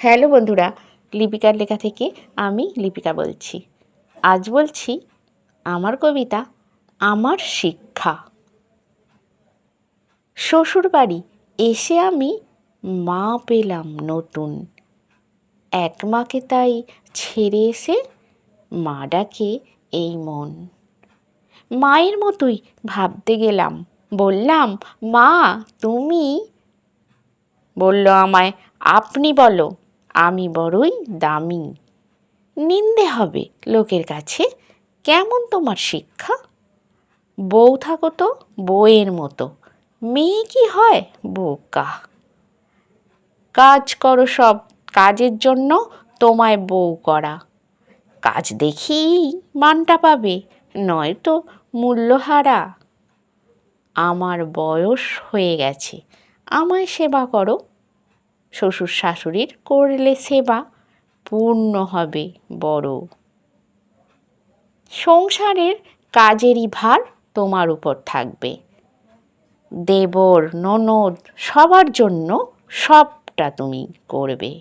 Hello বন্ধুরা, লিপিকার লেখা থেকে আমি লিপিকা বলছি। আজ বলছি আমার কবিতা, আমার শিক্ষা। শ্বশুর বাড়ি এসে আমি মা পেলাম নতুন। এক মাকে তাই ছেড়ে এসে মা ডাকে এই মন। মায়ের মতোই ভাবতে গেলাম, বললাম, মা, তুমি? বলল আমায়, আপনি বলো। আমি বড়ই দামি। নিন্দে হবে লোকের কাছে। কেমন তোমার শিক্ষা? বউ থাকো তো বউয়ের মতো। মেয়ে কি হয়? বোকা কাজ করো সব কাজের জন্য, তোমায় বউ করা। কাজ দেখেই মানটা পাবে, নয়তো মূল্যহারা। আমার বয়স হয়ে গেছে, আমায় সেবা করো। শ্বশুর শাশুড়ির করলে সেবা পূর্ণ হবে বড়। সংসারের কাজেরই ভার তোমার উপর থাকবে। দেবর, ননদ সবার জন্য সবটা তুমি করবে।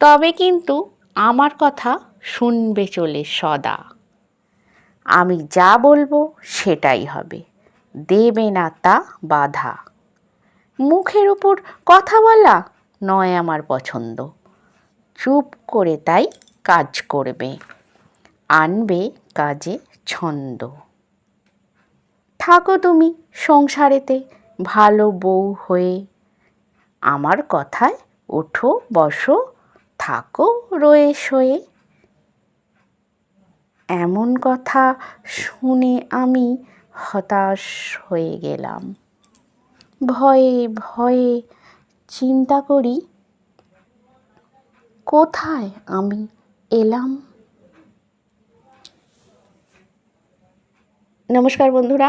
তবে কিন্তু আমার কথা শুনবে চলে সদা। আমি যা বলব সেটাই হবে। দেবে না তা বাধা। মুখের ওপর কথা বলা নয় আমার পছন্দ। চুপ করে তাই কাজ করবে, আনবে কাজে ছন্দ। থাকো তুমি সংসারেতে ভালো বউ হয়ে, আমার কথায় ওঠো, বসো, থাকো, রয়ে শোয়ে। এমন কথা শুনে আমি হতাশ হয়ে গেলাম। ভয়ে ভয়ে চিন্তা করি, কোথায় আমি এলাম? নমস্কার বন্ধুরা,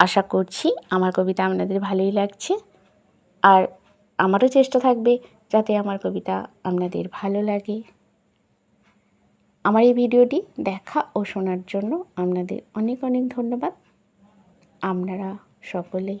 আশা করছি আমার কবিতা আপনাদের ভালোই লাগছে। আর আমারও চেষ্টা থাকবে যাতে আমার কবিতা আপনাদের ভালো লাগে। আমার এই ভিডিওটি দেখা ও শোনার জন্য আপনাদের অনেক অনেক ধন্যবাদ। আপনারা সকলেই